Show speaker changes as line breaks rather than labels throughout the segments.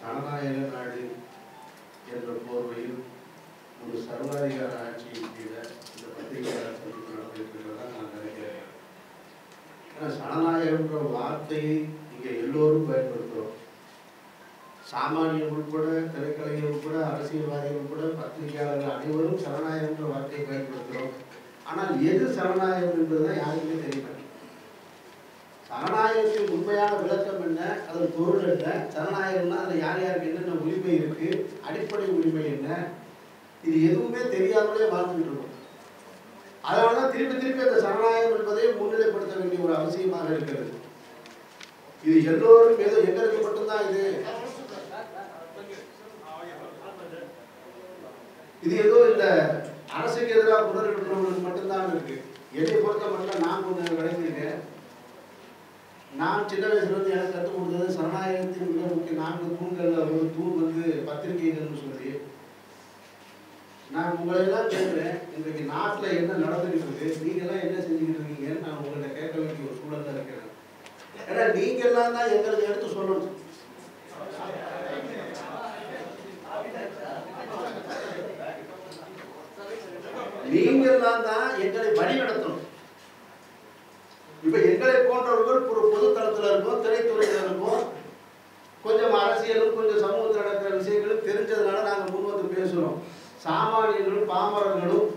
ஜனநாயக நாடு என்ற போர்வையில் ஒரு சர்வாதிகார ஆட்சியின் கீழே இந்த பத்திரிகையாளர் சந்திப்பு நடந்திருக்கிறதா நான் நினைக்கிறேன். ஏன்னா ஜனநாயகம்ன்ற வார்த்தையை இங்கே எல்லோரும் பயன்படுத்துகிறோம் சாமானியம் உட்பட திரைக்கலைஞர் உட்பட அரசியல்வாதிகள் உட்பட பத்திரிகையாளர்கள் அனைவரும் சரணாயகம்ன்ற வார்த்தையை பயன்படுத்துகிறோம் ஆனால் எது சரணாயகம் என்பதுதான் யாருக்குமே தெரியல சரணாயகத்தின் உண்மையான விளக்கம் என்ன? அதன் பொருள் என்ன? சரணாயகம்னா அதில் யார் யாருக்கு என்னென்ன உரிமை இருக்கு? அடிப்படை உரிமை என்ன? இது எதுவுமே தெரியாமலே வாழ்ந்துட்டு இருக்கோம். அதனால தான் திருப்பி திருப்பி அந்த சரணாயகம் என்பதை முன்னிலைப்படுத்த வேண்டிய ஒரு அவசியமாக இருக்கிறது. இது எல்லோரும் ஏதோ எங்களுக்கு மட்டும்தான் இது. இது ஏதோ இந்த அரசுக்கு எதிராக குரல் எழுப்புறவங்களுக்கு மட்டும்தான் இருக்கு. என்னை பொறுத்த மட்டும் நான் ஒன்று விளங்கியிருக்கேன். நான் சின்ன வயசுலேருந்து எனக்கு கற்றுக் கொடுத்தது சரணாயகத்தின் மிக முக்கிய நான்கு தூண்கள்ல ஒரு தூண் வந்து பத்திரிகைகள்னு சொல்லி. நான் உங்களை எல்லாம் கேட்குறேன் இன்றைக்கு நாட்டில் என்ன நடந்துகிட்டு இருக்கு நீங்க எல்லாம் என்ன செஞ்சுக்கிட்டு இருக்கீங்கன்னு நான் உங்களை கேட்க வேண்டிய ஒரு சூழல்ல இருக்கிறேன். ஏன்னா நீங்கள்லாம் தான் எங்களுக்கு எடுத்து சொல்லணும். நீங்கள்லாம் தான் எங்களை வழி நடத்தணும் இப்ப எங்களை போன்றவர்கள் ஒரு பொது தளத்துல இருக்கோம் திரைத்துறையில இருக்கோம் கொஞ்சம் அரசியலும் கொஞ்சம் சமூகத்தில் நடக்கிற விஷயங்களும் தெரிஞ்சதுனால நாங்க முன் வந்து பேசுறோம் சாமானியர்களும் பாமரர்களும்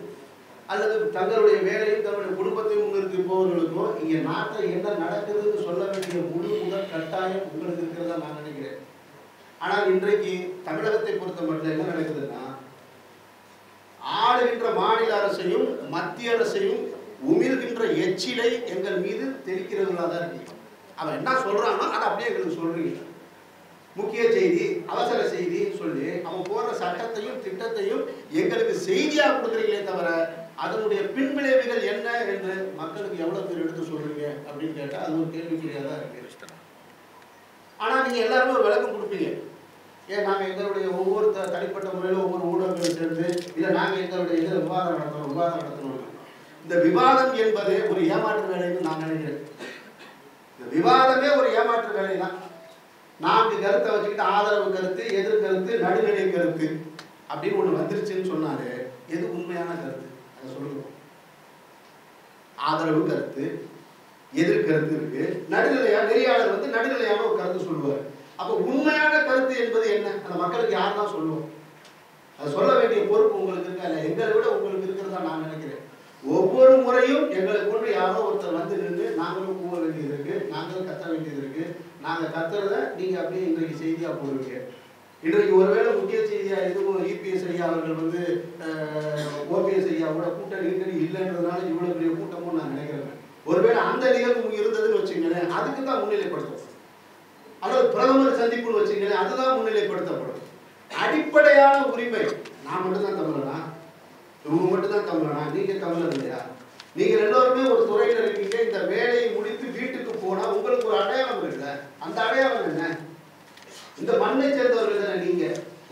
அல்லது தங்களுடைய வேலையும் தங்களுடைய குடும்பத்தையும் முன்னிறுத்தி போவர்களுக்கும் இங்கே நாட்டில் என்ன நடக்குதுன்னு சொல்ல வேண்டிய முழு முதல் கட்டாயம் உங்களுக்கு இருக்கிறதா நான் நினைக்கிறேன். ஆனால் இன்றைக்கு தமிழகத்தை பொறுத்த மட்டும் என்ன நடக்குதுன்னா ஆளுகின்ற மாநில அரசையும் மத்திய அரசையும் உமிழ்கின்ற எச்சிலை எங்கள் மீது தெரிக்கிறவர்களாக தான் இருக்கு அவன் என்ன சொல்றானோ அதை அப்படியே எங்களுக்கு சொல்றீங்க. முக்கிய செய்தி அவசர செய்தி சொல்லி அவன் போடுற சட்டத்தையும் திட்டத்தையும் எங்களுக்கு செய்தியா கொடுக்குறீங்களே தவிர அதனுடைய பின்விளைவுகள் என்ன என்று மக்களுக்கு எவ்வளவு பேர் எடுத்து சொல்றீங்க அப்படின்னு கேட்டா அது ஒரு கேள்விக்குறியா தான் இருக்கு. ஆனா நீங்க எல்லாருமே ஒரு விளக்கம் கொடுப்பீங்க. ஏன் நாங்கள் எங்களுடைய ஒவ்வொரு த- தனிப்பட்ட முறையில் ஒவ்வொரு ஊடகங்களும் சேர்ந்து இல்லை நாங்கள் எங்களுடைய இதில் விவாதம் நடத்தணும் விவாதம் நடத்தணும். இந்த விவாதம் என்பது ஒரு ஏமாற்று வேலைன்னு நான் நினைக்கிறேன். இந்த விவாதமே ஒரு ஏமாற்று வேலை தான் நான்கு கருத்தை வச்சுக்கிட்டு ஆதரவு கருத்து எதிர் கருத்து நடுநிலை கருத்து அப்படின்னு ஒண்ணு வந்துருச்சுன்னு சொன்னாரு எது உண்மையான கருத்து? அதை சொல்லுவோம் ஆதரவு கருத்து எதிர்கருத்து இருக்கு. நடுநிலையா நெறியாளர் வந்து நடுநிலையான ஒரு கருத்து சொல்லுவார். அப்ப உண்மையான கருத்து என்பது என்ன? அந்த மக்களுக்கு யார் தான் சொல்லுவோம் அது சொல்ல வேண்டிய பொறுப்பு உங்களுக்கு இருக்கா? இல்லை எங்களை விட உங்களுக்கு இருக்கிறதா நான் நினைக்கிறேன். ஒவ்வொரு முறையும் எங்களை கொண்டு யாரோ ஒருத்தர் வந்து நின்று நாங்களும் கூவ வேண்டியது இருக்கு நாங்களும் கத்த வேண்டியது இருக்கு. நாங்கள் கத்துறத நீங்க அப்படியே இன்றைக்கு செய்தியா போடுவீங்க இன்றைக்கு ஒருவேளை முக்கிய செய்தியா எதுவும் இபிஎஸ் ஐயா அவர்கள் வந்து ஓபிஎஸ் ஐயாவோட கூட்டணி கிட்டணி இல்லைன்றதுனால இவ்வளவு பெரிய கூட்டமும் நான் நினைக்கிறேன் ஒருவேளை அந்த நிகழ்வு இருந்ததுன்னு வச்சுங்களேன் அதுக்கு தான் முன்னிலைப்படுத்தும் அதாவது பிரதமர் சந்திப்புன்னு வச்சுங்களேன் அதுதான் முன்னிலைப்படுத்தப்படும். அடிப்படையான உரிமை நான் மட்டும்தான் தமிழனா? இவங்க மட்டும்தான் தமிழனா? நீங்க தமிழன் இல்லையா நீங்க எல்லோருமே ஒரு துறையில் இருக்கீங்க. இந்த வேலையை முடித்து வீட்டுக்கு போனா உங்களுக்கு ஒரு அடையாளம் இல்லை அந்த அடையாளம் என்ன? இந்த மண்ணை சேர்ந்தவர்கள் தானே நீங்க?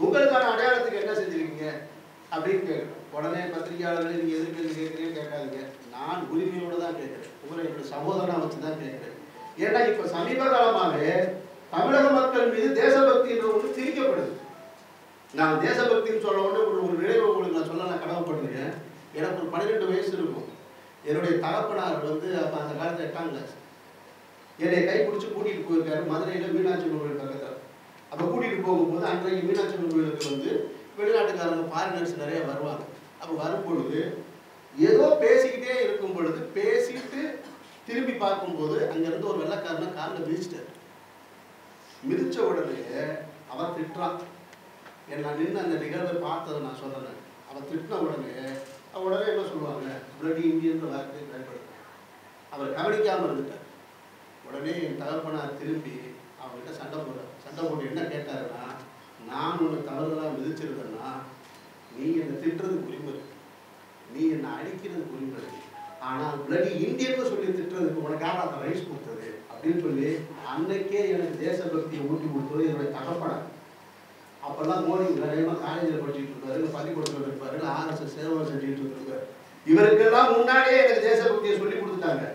உங்களுக்கான அடையாளத்துக்கு என்ன செஞ்சிருக்கீங்க? அப்படின்னு கேட்குறேன். உடனே பத்திரிகையாளர்கள் நீங்க எதுக்கு கேட்குறீங்க கேட்காதீங்க. நான் உரிமையோடு தான் கேட்குறேன். உங்களை என்னோட சகோதரனா வச்சு தான் கேட்குறேன். ஏன்னா இப்ப சமீப காலமாகவே தமிழக மக்கள் மீது தேசபக்தி என்று ஒன்று திரிக்கப்படுது நான் தேசபக்தின்னு சொல்ல உடனே ஒரு ஒரு நினைவு உங்களுக்கு நான் சொல்ல நான் கடமைப்படுறேன் எனக்கு ஒரு பன்னிரெண்டு வயசு இருக்கும். என்னுடைய தகப்பனார் வந்து அப்போ அந்த காலத்தில் எட்டாம் கிளாஸ் என்னை கை பிடிச்சி கூட்டிகிட்டு போயிருக்காரு. மதுரையில் மீனாட்சி கோவில் பக்கத்தில் அப்போ கூட்டிகிட்டு போகும்போது அன்றைக்கு மீனாட்சி அம்மன் வந்து வெளிநாட்டுக்காரங்க ஃபாரினர்ஸ் நிறைய வருவாங்க. அப்போ வரும் பொழுது ஏதோ பேசிக்கிட்டே இருக்கும் பொழுது பேசிட்டு திரும்பி பார்க்கும்போது அங்கேருந்து ஒரு வெள்ளக்காரனை காலில் மிதிச்சிட்டார். மிதித்த உடனே அவன் திட்டுறான். என்ன நான் நின்று அந்த நிகழ்வை பார்த்ததை நான் சொல்கிறேன் அவன் திட்டின உடனே அவன் உடனே என்ன சொல்லுவாங்க? பிளடி இந்தியன்ற வார்த்தையை பயன்படுத்துவாங்க அவர் கவனிக்காமல் இருந்துட்டார். உடனே என் தகப்பனார் திரும்பி அவர்கிட்ட சண்டை போடுற சண்டை போட்டு என்ன கேட்டாருன்னா நான் உன்னை தவறுதலாக மிதிச்சிருந்தேன்னா நீ என்னை திட்டுறதுக்கு உரிமை நீ என்னை அடிக்கிறதுக்கு உரிமை ஆனால் பிளடி இந்தியன்னு சொல்லி திட்டுறதுக்கு உனக்கு அந்த ரைஸ் கொடுத்தது? அப்படின்னு சொல்லி அன்னைக்கே எனக்கு தேசபக்தியை ஊட்டி கொடுத்தது அப்பெல்லாம் மோடி நிறையமா காலேஜில் படிச்சுட்டு இருப்பாரு பள்ளிக்கூடத்தில் இருப்பாரு ஆர்எஸ்எஸ் சேவை செஞ்சுட்டு இருப்பாரு இவருக்கெல்லாம் முன்னாடியே எனக்கு தேசபக்தியை சொல்லி கொடுத்துட்டாங்க.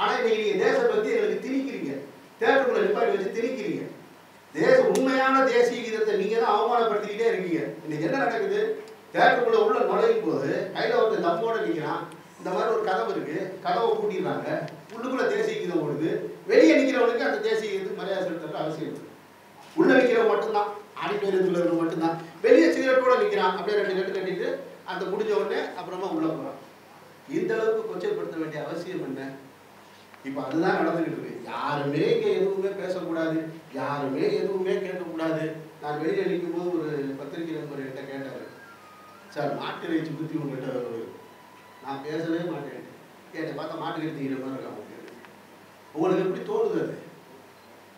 ஆனா இன்னைக்கு நீங்க தேசபக்தி எங்களுக்கு திணிக்கிறீங்க. தேட்டருக்குள்ள நிப்பாட்டி வச்சு திணிக்கிறீங்க. தேச உண்மையான தேசிய கீதத்தை நீங்க தான் அவமானப்படுத்திக்கிட்டே இருக்கீங்க. இன்னைக்கு என்ன நடக்குது? தேட்டருக்குள்ள உள்ள நுழையும் போது கையில ஒருத்தன் தம்மோட நிற்கிறான் இந்த மாதிரி ஒரு கதவு இருக்கு. கதவை பூட்டிடுறாங்க. உள்ளுக்குள்ள தேசிய கீதம் ஓடுது. வெளியே நிற்கிறவனுக்கு அந்த தேசிய கீதத்துக்கு மரியாதை செலுத்துறது அவசியம் இல்லை. உள்ள நிற்கிறவன் மட்டும்தான். ஆடிட்டோரியத்தில் இருக்கிறவன் மட்டும்தான். வெளியே சிகரெட்டோட நிற்கிறான் அப்படியே ரெண்டு கட்டு கட்டிட்டு அந்த முடிஞ்ச உடனே அப்புறமா உள்ள போகிறான் இந்த அளவுக்கு கொச்சைப்படுத்த வேண்டிய அவசியம் என்ன? இப்போ அதுதான் நடந்துகிட்டு இருக்கு. யாருமே இங்கே எதுவுமே பேசக்கூடாது. யாருமே எதுவுமே கேட்கக்கூடாது. நான் வெளியே நிற்கும் போது ஒரு பத்திரிகை நண்பர் கிட்ட கேட்டார் சார் மாட்டு இறைச்சி பற்றி உங்கள்கிட்ட ஒரு நான் பேசவே மாட்டேன். என்னை பார்த்தா மாட்டுக்கறி தீங்கிற மாதிரி இருக்கா உங்களுக்கு? உங்களுக்கு எப்படி தோணுது அது?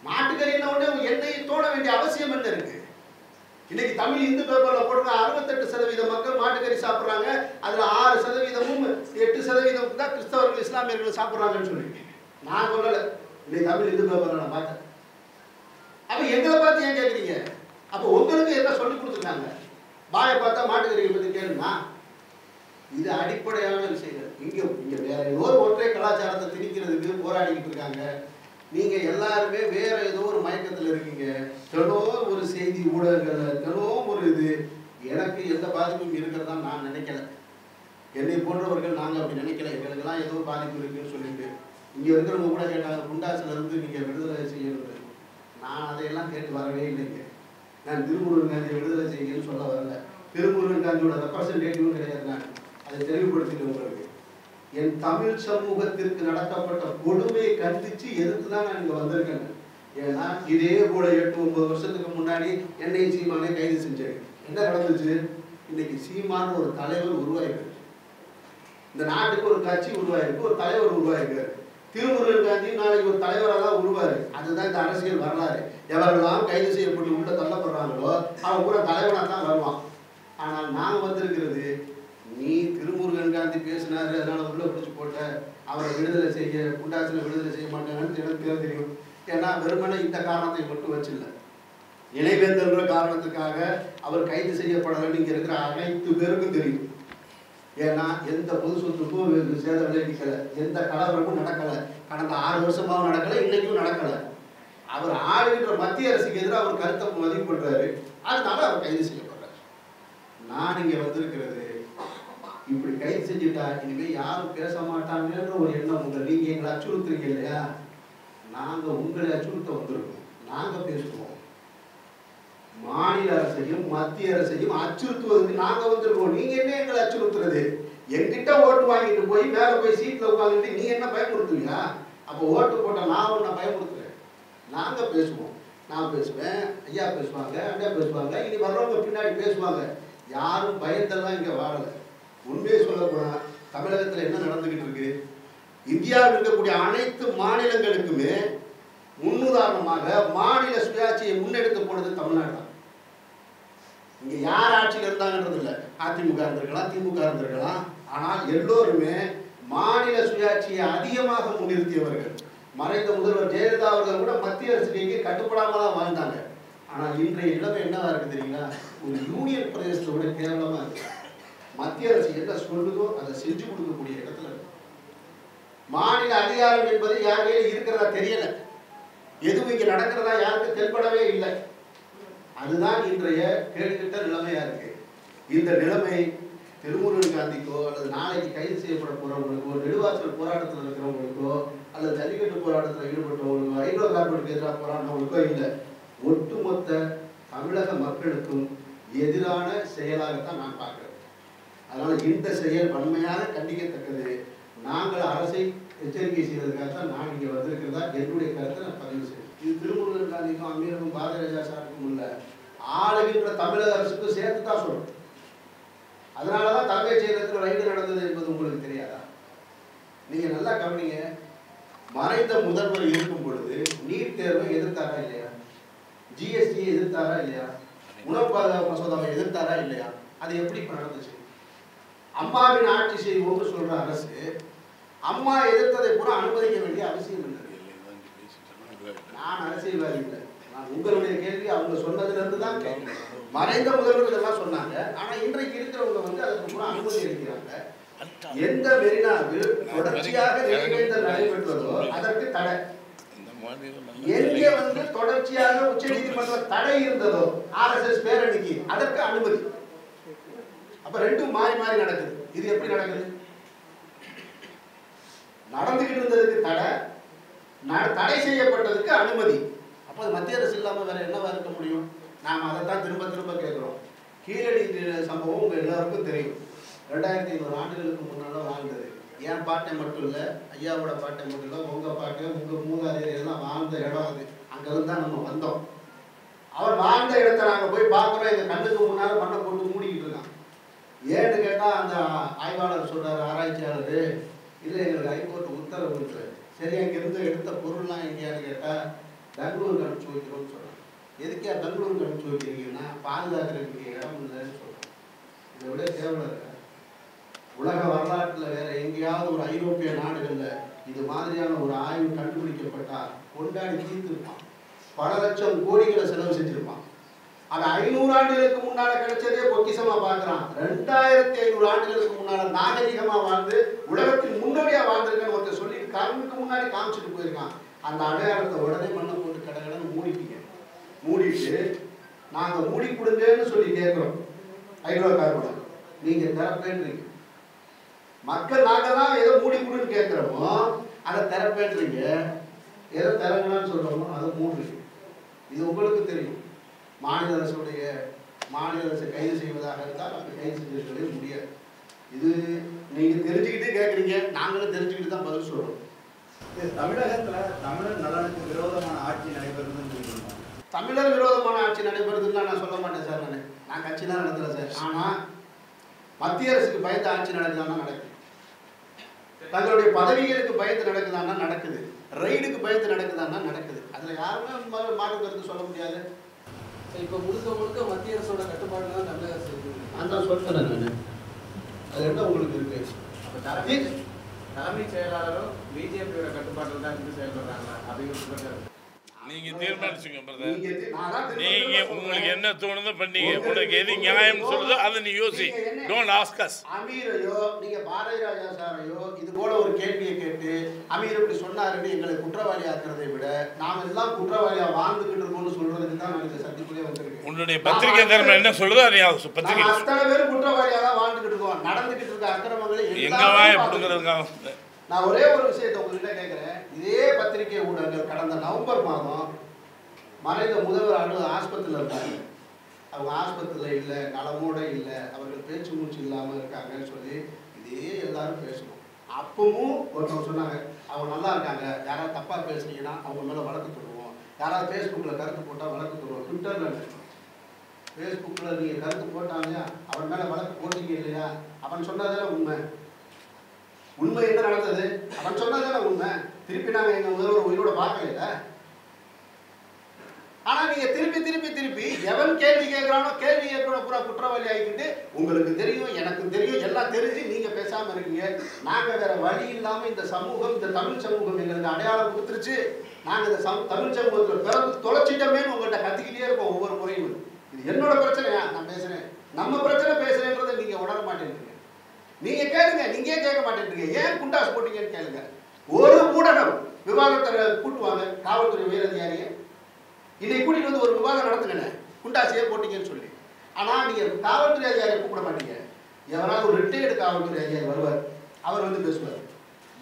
மாட்டுக்கறின உடனே எண்ணெயை தோண வேண்டிய அவசியம் என்ன இருக்கு? இன்னைக்கு தமிழ் இந்து பேப்பர்ல போடுங்க அறுபத்தெட்டு சதவீத மக்கள் மாட்டுக்கறி சாப்பிடுறாங்க. அதுல ஆறு சதவீதமும் எட்டு சதவீதம் தான் கிறிஸ்தவர்கள் இஸ்லாமியர்கள் சாப்பிடுறாங்கன்னு சொல்லி நான் சொல்லல. இன்னைக்கு தமிழ் இந்து பேப்பர்ல நான் பார்த்தேன். அப்ப எங்களை பார்த்து ஏன் கேட்குறீங்க அப்ப உங்களுக்கு என்ன சொல்லி கொடுத்துருக்காங்க? வாயை பார்த்தா மாட்டுக்கறியை பத்தி கேளுமா? இது அடிப்படையான விஷயங்கள். இங்க இங்க வேற ஏதோ ஒற்றை கலாச்சாரத்தை திணிக்கிறதுக்கு போராடிக்கிட்டு இருக்காங்க. நீங்க எல்லாருமே வேற ஏதோ ஒரு மயக்கத்துல இருக்கீங்க. தினம் ஒரு செய்தி ஊடகங்கள்ல தினம் ஒரு இது. எனக்கு எந்த பாதிப்பும் இருக்கிறதா நான் நினைக்கல. என்னை போன்றவர்கள் நாங்க அப்படி நினைக்கல. எங்களுக்கெல்லாம் ஏதோ பாதிப்பு இருக்குன்னு சொல்லிட்டு. இங்க இருக்கிறவங்க கூட கேட்டாங்க குண்டாசில இருந்து நீங்க விடுதலை செய்யணும் நான் அதையெல்லாம் கேட்டு வரவே இல்லைங்க. நான் திருமுருகன் காந்தியை விடுதலை செய்யுங்கன்னு சொல்ல வரல. திருமுருகன் காந்தியோட ரெப்ரசன்டேட்டிவும் கிடையாது நான். அதை தெளிவுபடுத்திட்டு உங்களுக்கு. என் தமிழ் சமூகத்திற்கு நடத்தப்பட்ட கொடுமையை கண்டிச்சு எதிர்த்து தான் நான் இங்க வந்திருக்கேன். ஏன்னா இதே போல எட்டு ஒன்பது வருஷத்துக்கு முன்னாடி என்னை சீமானே கைது செஞ்சாங்க என்ன நடந்துச்சு? இன்னைக்கு சீமான ஒரு தலைவர் உருவாயிருக்காரு இந்த நாட்டுக்கு ஒரு கட்சி உருவாயிருக்கு ஒரு தலைவர் உருவாயிருக்காரு திருமுருகன் காந்தி நாளைக்கு ஒரு தலைவராக தான் உருவாரு. அதுதான் இந்த அரசியல் வரலாறு. எவரெல்லாம் கைது செய்யப்பட்டு உள்ள தள்ளப்படுறாங்களோ அவன் கூட தலைவனாக தான் வருவான். ஆனால் நான் வந்திருக்கிறது நீ திருமுருகன் காந்தி பேசினாரு அதனால உள்ள பிடிச்சி போட்ட அவரை விடுதலை செய்ய குண்டாசில விடுதலை செய்ய மாட்டாங்கன்னு எனக்கு தெரியும். ஏன்னா வெறுமனை இந்த காரணத்தை மட்டும் வச்சில்ல. இணைவேந்தன்ற காரணத்துக்காக அவர் கைது செய்யப்படலைன்னு இங்க இருக்கிற அனைத்து பேருக்கும் தெரியும். ஏன்னா எந்த பொது சொத்துக்கும் சேதம் விளைவிக்கல. எந்த கலவரமும் நடக்கல. கடந்த ஆறு வருஷமாவும் நடக்கல இன்னைக்கும் நடக்கல. அவர் ஆளுகின்ற மத்திய அரசுக்கு எதிராக அவர் கருத்தை பதிவு பண்றாரு. அதனால அவர் கைது செய்யப்படுறாரு நான் இங்க வந்திருக்கிறது இப்படி கைது செஞ்சுட்டா இனிமே யாரும் பேச மாட்டாங்கன்ற ஒரு எண்ணம் உங்களை நீங்க எங்களை அச்சுறுத்துறீங்க இல்லையா? நாங்க உங்களை அச்சுறுத்த வந்திருக்கோம். நாங்க பேசுவோம். மாநில அரசையும் மத்திய அரசையும் அச்சுறுத்துவதற்கு நாங்க வந்திருக்கோம். நீங்க என்ன எங்களை அச்சுறுத்துறது? என்கிட்ட ஓட்டு வாங்கிட்டு போய் மேல போய் சீட்ல உட்காந்துட்டு நீ என்ன பயமுறுத்துவியா? அப்ப ஓட்டு போட்ட நான் உன்னை பயமுறுத்துறேன் நாங்க பேசுவோம். நான் பேசுவேன் ஐயா பேசுவாங்க அண்ணா பேசுவாங்க இனி வர்றவங்க பின்னாடி பேசுவாங்க. யாரும் பயத்தெல்லாம் இங்க வாழலை. உண்மையை சொல்ல போனா தமிழகத்துல என்ன நடந்துகிட்டு இருக்கு? இந்தியாவில் இருக்கக்கூடிய அனைத்து மாநிலங்களுக்குமே முன்னுதாரணமாக மாநில சுயாட்சியை முன்னெடுத்து போனது தமிழ்நாடு தான். இங்க யார் ஆட்சியில் இருந்தாங்கன்றது இல்லை. அதிமுக இருந்திருக்கலாம் திமுக இருந்திருக்கலாம். ஆனால் எல்லோருமே மாநில சுயாட்சியை அதிகமாக முன்னிறுத்தியவர்கள். மறைந்த முதல்வர் ஜெயலலிதா அவர்கள் கூட மத்திய அரசுக்கு எங்கே தான் வாழ்ந்தாங்க. ஆனால் இன்றைய நிலைமை என்னவா இருக்கு தெரியுங்களா? ஒரு யூனியன் பிரதேசத்தோட கேவலமாக கேவலமா இருக்கு. மத்திய அரசு என்ன சொல்லுதோ அதை செஞ்சு கொடுக்கக்கூடிய இடத்துல மாநில அதிகாரம் என்பது யார் கையில இருக்கிறதா தெரியல. எதுவும் இங்க நடக்கிறதா யாருக்கும் தென்படவே இல்லை. அதுதான் இன்றைய கேடுகிட்ட நிலைமையா இருக்கு. இந்த நிலைமை திருமுருகன் காந்திக்கோ அல்லது நாளைக்கு கைது செய்யப்பட போறவங்களுக்கோ நெடுவாசல் போராட்டத்தில் இருக்கிறவங்களுக்கோ அல்லது ஜல்லிக்கட்டு போராட்டத்தில் ஈடுபட்டவங்களுக்கோ ஹைட்ரோ கார்பனுக்கு எதிராக போராடினவங்களுக்கோ இல்லை. ஒட்டுமொத்த தமிழக மக்களுக்கும் எதிரான செயலாகத்தான் நான் பார்க்கிறேன். அதனால் இந்த செயல் வன்மையாக கண்டிக்கத்தக்கது. நாங்கள் அரசை எச்சரிக்கை செய்வதற்காக தான் நான் இங்கே வந்திருக்கிறதா என்னுடைய கருத்தை நான் பதிவு செய்வேன் இது திருமுருகன் காந்திக்கும் அமீருக்கும் பாரதிராஜா சாருக்கும் உள்ள ஆளுகின்ற தமிழக அரசுக்கும் சேர்த்து தான் சொல்லணும். அதனால தான் தலைமைச் செயலகத்தில் ரைடு நடந்தது என்பது உங்களுக்கு தெரியாதா? நீங்கள் நல்லா கவனிங்க மறைந்த முதல்வர் இருக்கும் பொழுது நீட் தேர்வை எதிர்த்தாரா இல்லையா? ஜிஎஸ்டியை எதிர்த்தாரா இல்லையா? உணவு பாதுகாப்பு மசோதாவை எதிர்த்தாரா இல்லையா? அது எப்படி நடந்துச்சு? அம்மாவின் ஆட்சி செய்வோம்னு சொல்ற அரசு அம்மா எதிர்த்ததை கூட அனுமதிக்க வேண்டிய அவசியம் இல்லை. நான் அரசியல்வாதி இல்லை. நான் உங்களுடைய கேள்வி அவங்க சொன்னதுல இருந்து தான் மறைந்த முதல்வர் இதெல்லாம் சொன்னாங்க. ஆனா இன்றைக்கு இருக்கிறவங்க வந்து அதுக்கு கூட அனுமதி அளிக்கிறாங்க. எந்த மெரினாவில் தொடர்ச்சியாக நிறைவேற்றல் நடைபெற்றதோ அதற்கு தடை. எங்கே வந்து தொடர்ச்சியாக உச்ச நீதிமன்ற தடை இருந்ததோ ஆர்எஸ்எஸ் பேரணிக்கு அதற்கு அனுமதி. அப்ப ரெண்டும் மாறி மாறி நடக்குது. இது எப்படி நடக்குது? நடந்துகிட்டு இருந்ததுக்கு தடை தடை செய்யப்பட்டதுக்கு அனுமதி. அப்ப அது மத்திய அரசு இல்லாம வேற என்னவா இருக்க முடியும்? நாம அதை தான் திரும்ப திரும்ப கேட்கிறோம். கீழடி சம்பவம் உங்க எல்லாருக்கும் தெரியும். ரெண்டாயிரத்தி ஐநூறு ஆண்டுகளுக்கு முன்னால வாழ்ந்தது. என் பாட்டை மட்டும் இல்ல ஐயாவோட பாட்டை மட்டும் இல்ல உங்க பாட்டு உங்க மூதாதையர் எல்லாம் வாழ்ந்த இடம் அது. அங்கேருந்து தான் நம்ம வந்தோம். அவர் வாழ்ந்த இடத்த நாங்க போய் பார்க்குறோம். எங்க கண்ணுக்கு முன்னால மண்ணை போட்டு மூடிக்கிட்டு இருக்கான் ஏன்னு கேட்டால் அந்த ஆய்வாளர் சொல்கிறார் ஆராய்ச்சியாளர் இல்லை எங்களுக்கு ஹைகோர்ட் உத்தரவு இருக்கு. சரி அங்கேருந்து எடுத்த பொருள்லாம் எங்கேயான்னு கேட்டால் பெங்களூருக்கு அனுப்பிச்சு வைக்கிறோம்னு சொல்கிறேன் எதுக்கே பெங்களூருக்கு அனுப்பிச்சு வைக்கிறீங்கன்னா பாதுகாக்கிறதுக்கு இடம் இல்லைன்னு சொல்கிறேன் இதை விட கேவலம் இருக்கா உலக வரலாற்றில் வேற எங்கேயாவது ஒரு ஐரோப்பிய நாடுகளில் இது மாதிரியான ஒரு ஆய்வு கண்டுபிடிக்கப்பட்டால் கொண்டாடி தீர்த்திருப்பான். பல லட்சம் கோடிகளை செலவு செஞ்சிருப்பான். அது ஐநூறு ஆண்டுகளுக்கு முன்னால கிடைச்சதே பொக்கிசமா பாக்குறான் ரெண்டாயிரத்தி ஐநூறு ஆண்டுகளுக்கு முன்னால நாகரிகமா வாழ்ந்து உலகத்தின் முன்னோடியா வாழ்ந்திருக்கேன்னு ஒருத்தர் சொல்லி கண்ணுக்கு முன்னாடி காமிச்சிட்டு போயிருக்கான். அந்த அடையாளத்தை உடனே மண்ணை போட்டு கடகடன்னு மூடிட்டீங்க. மூடிட்டு நாங்க மூடி கொடுங்கன்னு சொல்லி கேட்கிறோம். ஹைட்ரோ கார்பன் நீங்க திறப்பேன்றீங்க. மக்கள் நாங்க தான் எதை மூடி கொடுன்னு கேட்கிறோமோ அதை திறப்பேன்றீங்க. எதை திறங்கலாம்னு சொல்றோமோ அதை மூடுறீங்க இது உங்களுக்கு தெரியும். மாநில அரசுடைய மாநில அரசு கைது செய்வதாக இருந்தால் அப்படி கைது செஞ்சிருக்கவே முடியாது. இது நீங்க தெரிஞ்சுக்கிட்டு கேட்குறீங்க நாங்களும் தெரிஞ்சுக்கிட்டு தான் பதில் சொல்றோம்.
இது தமிழகத்துல தமிழர் நலனுக்கு விரோதமான ஆட்சி நடைபெறுதுன்னு சொல்லியிருந்தோம்
தமிழர் விரோதமான ஆட்சி நடைபெறுதுன்னு நான் சொல்ல மாட்டேன் சார் நான். நான் கட்சி தான் நடத்துறேன் சார். ஆனா மத்திய அரசுக்கு பயந்து ஆட்சி நடக்குதானா நடக்குது. தங்களுடைய பதவிகளுக்கு பயந்து நடக்குதானா நடக்குது. ரைடுக்கு பயந்து நடக்குதானா நடக்குது. அதுல யாருமே மாற்று கருத்து சொல்ல முடியாது.
இப்போ முழுக்க முழுக்க மத்திய அரசோட கட்டுப்பாடு தான் தமிழக அரசு
நான் அது என்ன உங்களுக்கு இருக்கு?
அப்ப தலைமை தலைமைச் செயலாளரும் பிஜேபியோட கட்டுப்பாட்டில் தான் இருந்து செயல்படுறாங்களா? குற்றச்சாட்டு
நீங்க தீர்மானிச்சுங்க பிரதர்
நீங்க
உங்களுக்கு. என்ன தோணுதோ பண்ணீங்க.
உங்களுக்கு
உனக்கு எது நியாயம் சொல்லுதோ அதை நீ யோசி. டோன்ட் ஆஸ்க் அஸ்
அமீரையோ நீங்க பாரதி ராஜா சாரையோ இது போல ஒரு கேள்வியை கேட்டு அமீர் இப்படி சொன்னாருன்னு எங்களை குற்றவாளி ஆக்குறதை விட நாம எல்லாம் குற்றவாளியா வாழ்ந்துகிட்டு இருக்கோம்னு சொல்றதுக்கு தான் இந்த சந்திப்புலயே வந்திருக்கேன்.
உன்னுடைய பத்திரிகை தர்மம் என்ன சொல்லுதோ அதை பத்திரிகை.
அத்தனை பேரும் குற்றவாளியா தான் வாழ்ந்துகிட்டு இருக்கோம். நடந்துகிட்டு இருக்க அக்கிரமங்களை
எங்க வாய
நான் ஒரே ஒரு விஷயத்தை உங்ககிட்ட கேட்கிறேன் இதே பத்திரிகை ஊடகங்கள் கடந்த நவம்பர் மாதம் மறைந்த முதல்வர் அணு ஆஸ்பத்திரியில் இருந்தாங்க அவங்க ஆஸ்பத்திரியில் இல்லை நலமோட இல்லை அவர்கள் பேச்சு மூச்சு இல்லாமல் இருக்காங்கன்னு சொல்லி இதே எல்லாரும் பேசணும். அப்பவும் ஒருத்தவங்க சொன்னாங்க அவங்க நல்லா இருக்காங்க யாராவது தப்பாக பேசுனீங்கன்னா அவங்க மேலே வழக்கு தருவோம் யாராவது ஃபேஸ்புக்கில் கருத்து போட்டால் வழக்கு தருவோம் ட்விட்டரில் ஃபேஸ்புக்கில் நீங்கள் கருத்து போட்டாங்க அவன் மேலே வழக்கு போட்டீங்க இல்லையா? அவன் சொன்னதான உண்மை. உண்மை என்ன நடந்தது? அவன் சொன்னதெல்லாம் உண்மை. திருப்பி நாங்க எங்க முதல்வர் உயிரோட பார்க்கல ஆனா நீங்க திருப்பி திருப்பி திருப்பி எவன் கேள்வி கேட்கிறானோ கேள்வி கேட்கிற பூரா குற்றவாளி ஆகிக்கிட்டு உங்களுக்கு தெரியும் எனக்கு தெரியும் எல்லாம் தெரிஞ்சு நீங்க பேசாம இருக்கீங்க. நாங்க வேற வழி இல்லாம இந்த சமூகம் இந்த தமிழ் சமூகம் எங்களுக்கு அடையாளம் கொடுத்துருச்சு. நாங்க இந்த தமிழ் சமூகத்துல பிறந்து தொலைச்சிட்டோமேன்னு உங்கள்கிட்ட கத்திக்கிட்டே இருக்கோம் ஒவ்வொரு முறையும் இது என்னோட பிரச்சனையா? நான் பேசுறேன். நம்ம பிரச்சனை பேசுறேன்றதை நீங்க உணர மாட்டேங்கிறீங்க நீங்க கேளுங்க நீங்க ஏன் கேட்க மாட்டேன்றீங்க? ஏன் குண்டாஸ் போட்டீங்கன்னு கேளுங்க. ஒரு ஊடகம் விவாதத்தை கூட்டுவாங்க காவல்துறை உயரதிகாரியை. இன்னைக்கு கூட்டிட்டு வந்து ஒரு விவாதம் நடத்துங்க குண்டாசியே போட்டீங்கன்னு சொல்லி. ஆனால் நீங்கள் காவல்துறை அதிகாரியை கூப்பிட மாட்டீங்க. எவராவது ஒரு ரிட்டையர்டு காவல்துறை அதிகாரி வருவார் அவர் வந்து பேசுவார்.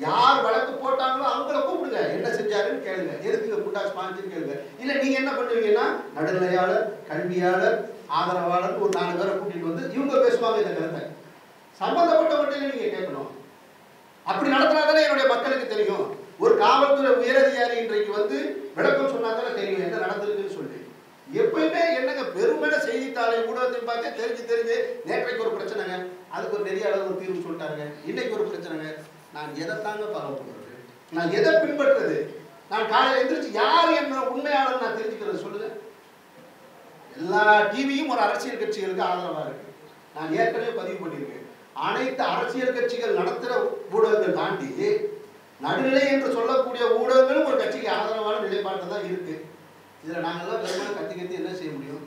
யார் வழக்கு போட்டாங்களோ அவங்கள கூப்பிடுங்க என்ன செஞ்சாருன்னு கேளுங்க. எதுக்கு இந்த குண்டாஸ் பாஞ்சுன்னு கேளுங்க. இல்லை நீங்கள் என்ன பண்ணுவீங்கன்னா நடுநிலையாளர் கல்வியாளர் ஆதரவாளர் ஒரு நாலு பேரை கூட்டிட்டு வந்து இவங்க பேசுவாங்க இந்த கருத்தை. சம்பந்தப்பட்டவர்கிட்ட நீங்கள் கேட்கணும். அப்படி நடத்தினாதானே என்னுடைய மக்களுக்கு தெரியும். ஒரு காவல்துறை உயரதிகாரி இன்றைக்கு வந்து விளக்கம் சொன்னாதானே தெரியும் என்ன நடந்திருக்குன்னு சொல்லி. எப்பயுமே என்னங்க பெருமையான செய்தித்தாளை ஊடகத்தை பார்த்து தெரிஞ்சு தெரிஞ்சு நேற்றைக்கு ஒரு பிரச்சனைங்க அதுக்கு ஒரு நிறைய அளவு ஒரு தீர்வு சொல்லிட்டாங்க இன்னைக்கு ஒரு பிரச்சனைங்க நான் எதைத்தாங்க ஃபாலோ பண்றது நான் எதை பின்பற்றுறது நான் காலையில் எந்திரிச்சு யார் என்ன உண்மையாளர் நான் தெரிஞ்சுக்கிறது சொல்லுங்க. எல்லா டிவியும் ஒரு அரசியல் கட்சிகளுக்கு ஆதரவா இருக்கு. நான் ஏற்கனவே பதிவு பண்ணியிருக்கேன். அனைத்து அரசியல் கட்சிகள் நடத்துகிற ஊடகங்கள் தாண்டி நடுநிலை என்று சொல்லக்கூடிய ஊடகங்களும் ஒரு கட்சிக்கு ஆதரவான நிலைப்பாட்டில் தான் இருக்கு. இதில் நாங்கள்லாம் வெறுமனே கத்தி கத்தி என்ன செய்ய முடியும்?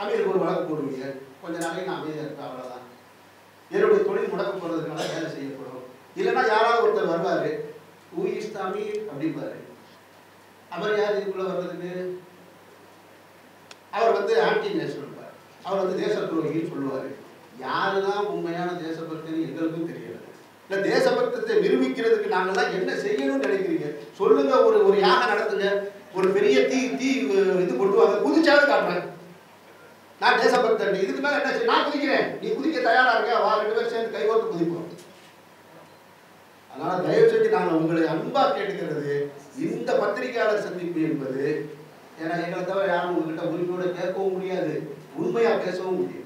அமீருக்கு ஒரு வழக்கு போடுவீங்க. கொஞ்ச நாளைக்கு நான் அமைதியாக இருப்பேன் அவ்வளோதான் என்னுடைய தொழில் முடக்க போகிறதுக்கான வேலை செய்யப்படும். இல்லைன்னா யாராவது ஒருத்தர் வருவார். ஊ இஸ் அப்படிம்பாரு. அவர் யார் இதுக்குள்ளே வர்றதுக்கு? அவர் வந்து ஆன்டி நேஷனல் அவர் வந்து தேச துரோகின்னு சொல்லுவார். யாரு தான் உண்மையான தேசபக்தன்னு எங்களுக்கும் தெரியல. இல்லை தேசபக்தத்தை நிரூபிக்கிறதுக்கு நாங்கெல்லாம் என்ன செய்யணும்னு நினைக்கிறீங்க? சொல்லுங்க ஒரு ஒரு யாகம் நடத்துங்க. ஒரு பெரிய தீ தீ இது கொண்டு வாங்க. குதிச்சாவது காட்டுறேன். நான் தேசபக்தன். இதுக்கு மேல என்ன செய்ய நான் குதிக்கிறேன். நீ குதிக்க தயாரா இருக்க வா ரெண்டு பேரும் சேர்ந்து கைகோர்த்து குதிப்போம். அதனால தயவு செஞ்சு நாங்கள் உங்களை அன்பா கேட்டுக்கிறது இந்த பத்திரிகையாளர் சந்திப்பு என்பது ஏன்னா எங்களை தவிர யாரும் உங்ககிட்ட உரிமையோட கேட்கவும் முடியாது உண்மையா பேசவும் முடியாது.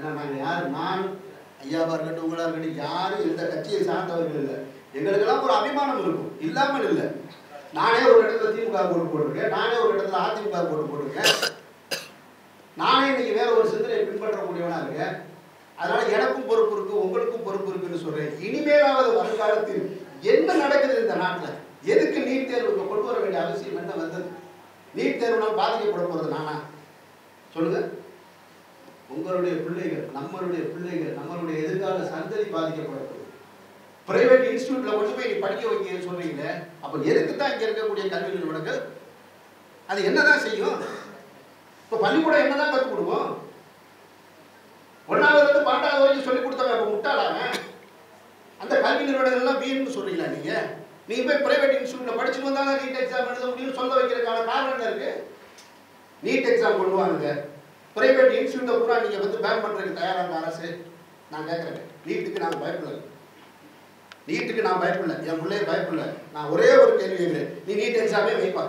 ஏன்னா நாங்கள் யார்? நான் ஐயாவா இருக்கட்டும் உங்களா இருக்கட்டும் யாரும் இந்த கட்சியை சார்ந்தவர்கள் இல்லை. எங்களுக்கெல்லாம் ஒரு அபிமானம் இருக்கும். இல்லாமல் இல்லை. நானே ஒரு இடத்துல திமுக போட்டு போட்டிருக்கேன். நானே ஒரு இடத்துல அதிமுக போட்டு போட்டிருக்கேன். நானே இன்னைக்கு வேற ஒரு சிந்தனையை பின்பற்றக்கூடியவனாக இருக்கேன். அதனால எனக்கும் பொறுப்பு இருக்கு உங்களுக்கும் பொறுப்பு இருக்குன்னு சொல்றேன். இனிமேலாவது வருங்காலத்தில் என்ன நடக்குது இந்த நாட்டில்? எதுக்கு நீட் தேர்வு கொண்டு வர வேண்டிய அவசியம் என்ன வந்தது? நீட் தேர்வுனால் பாதிக்கப்பட போறது நானா? சொல்லுங்க. உங்களுடைய பிள்ளைகள் நம்மளுடைய பிள்ளைகள் நம்மளுடைய எதிர்கால சந்ததி பாதிக்கப்படக்கூடும். பிரைவேட் இன்ஸ்டியூட்ல கொண்டு போய் நீ படிக்க வைக்க சொல்றீங்க அப்ப எதுக்கு தான் இங்க இருக்கக்கூடிய கல்வி நிறுவனங்கள் அது என்னதான் செய்யும்? இப்ப பள்ளிக்கூடம் என்னதான் கற்றுக் கொடுக்கும்? ஒன்னாவது இருந்து பன்னெண்டாவது வரைக்கும் சொல்லி கொடுத்தவன் இப்ப முட்டாளாங்க அந்த கல்வி நிறுவனங்கள்லாம் பிஎன்னு சொல்றீங்களா நீங்க? நீங்க போய் பிரைவேட் இன்ஸ்டியூட்ல படிச்சு வந்தாங்க நீட் எக்ஸாம் எழுத முடியும்னு சொல்ல வைக்கிறதுக்கான காரணம் என்ன இருக்கு? நீட் எக்ஸாம் கொண்டு வாங்க. பிரைவேட் இன்ஸ்டியூட்டை பூரா நீங்கள் வந்து பேன் பண்றதுக்கு தயாரான அரசு. நான் கேட்குறேன் நீட்டுக்கு நான் பயப்படல. நீட்டுக்கு நான் பயப்படல. என் பிள்ளைய பயப்படல. நான் ஒரே ஒரு கேள்வி கேட்குறேன் நீ நீட் எக்ஸாமே வைப்பா.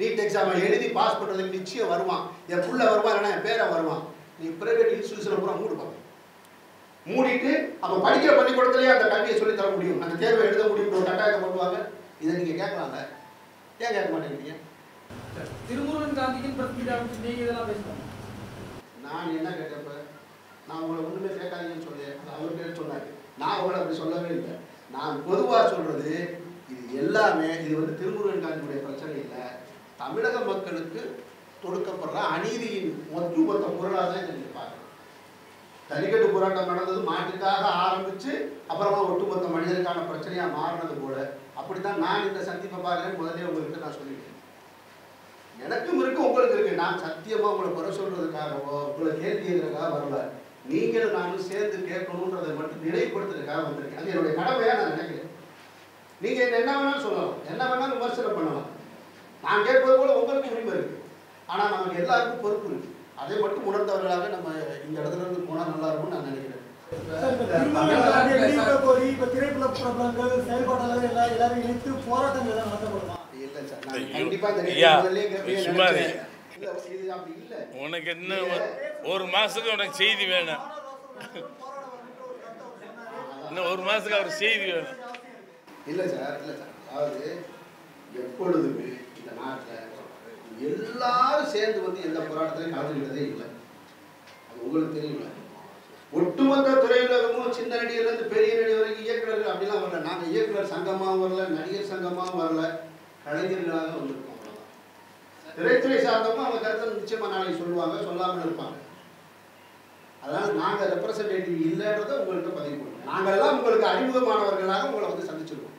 நீட் எக்ஸாமை எழுதி பாஸ் பண்ணுறதுக்கு நிச்சயம் வருவான். என் புள்ள வருவான் இல்லைனா என் பேரை வருவான். நீ பிரைவேட் இன்ஸ்டியூஷனை பூரா மூடுப்பா மூடிட்டு அப்போ படிக்கிற பள்ளிக்கூடத்துலேயே அந்த கல்வியை சொல்லி தர முடியும். அந்த தேர்வை எழுத முடியும். ஒரு கட்டாயத்தை பண்ணுவாங்க இதை நீங்கள் கேட்கலாம்ல? ஏன் கேட்க மாட்டேங்கிறீங்க?
திருமுருகன் காந்தியின் பிரச்சனை இதெல்லாம் பேசுவாங்க
நான் என்ன கேட்டப்ப? நான் உங்களை ஒன்றுமே கேட்காதீங்கன்னு சொன்னேன் அது அவர் பேர் சொன்னார். நான் உங்களை அப்படி சொல்லவே இல்லை. நான் பொதுவாக சொல்றது இது எல்லாமே இது வந்து திருமுருகன் காஞ்சியுடைய பிரச்சனை இல்லை தமிழக மக்களுக்கு தொடுக்கப்படுற அநீதியின் ஒட்டுமொத்த பொருளாக தான் இதை நீங்க பார்க்கணும். ஜல்லிக்கட்டு போராட்டம் நடந்தது மாட்டுக்காக ஆரம்பித்து அப்புறமா ஒட்டுமொத்த மனிதனுக்கான பிரச்சனையாக மாறினது போல. அப்படித்தான் நான் இந்த சந்திப்பை பார்க்குறேன். முதல்ல உங்கள்கிட்ட நான் சொல்லிட்டேன். எனக்கும் இருக்கு உங்களுக்கு இருக்கு. நான் சத்தியமா உங்களை குறை சொல்றதுக்காகவோ உங்களை கேள்வி கேட்கறதுக்காக வரல. நீங்களும் நானும் சேர்ந்து கேட்கணுன்றதை மட்டும் நிலைப்படுத்துறதுக்காக வந்திருக்கேன். அது என்னுடைய கடமையா நான் நினைக்கிறேன். நீங்க என்ன என்ன வேணாலும் சொல்லலாம். என்ன வேணாலும் விமர்சனம் பண்ணலாம். நான் கேட்பது போல உங்களுக்கு உரிமை இருக்கு. ஆனா நமக்கு எல்லாருக்கும் பொறுப்பு இருக்கு. அதை மட்டும் உணர்ந்தவர்களாக நம்ம இந்த இடத்துல இருந்து போனா நல்லா இருக்கும்னு நான் நினைக்கிறேன்.
இப்ப திரைப்பட பிரபலங்கள் செயல்பாடுகள் எல்லாம் எல்லாரும் இணைத்து போராட்டங்கள் எல்லாம் நடத்தப்படுமா?
இல்ல.
உனக்கு என்ன ஒரு- மாசத்துக்கு உனக்கு செய்தி வேணும். இன்னும் ஒரு மாசத்துக்கு அவர் செய்தி வேணும்.
இல்ல சார் இல்ல சார். அதாவது எப்பொழுதுமே இந்த நாட்டில் எல்லாரும் சேர்ந்து வந்து எந்த போராட்டத்திலையும் கலந்துக்கிட்டதே இல்லை. அது உங்களுக்கு தெரியும்ல. ஒட்டுமொத்த துறையுலகமும் சின்ன நடிகர்ல இருந்து பெரிய நடிகர் வரைக்கும் இயக்குனர்கள் அப்படிலாம் வரல. நாங்க இயக்குனர் சங்கமாவும் வரல நடிகர் சங்கமாவும் வரல. கலைஞர்களாக வந்திருப்போம் திரைத்துறை சார்ந்தவங்க அவங்க கருத்தை நிச்சயமா நாளைக்கு சொல்லுவாங்க சொல்லாமல் இருப்பாங்க. அதனால நாங்கள் ரெப்ரசன்டேட்டிவ் இல்லைன்றதை உங்கள்கிட்ட பதிவு பண்ணுவோம் நாங்கள் எல்லாம் உங்களுக்கு அறிமுகமானவர்களாக உங்களை வந்து சந்திச்சிருவோம்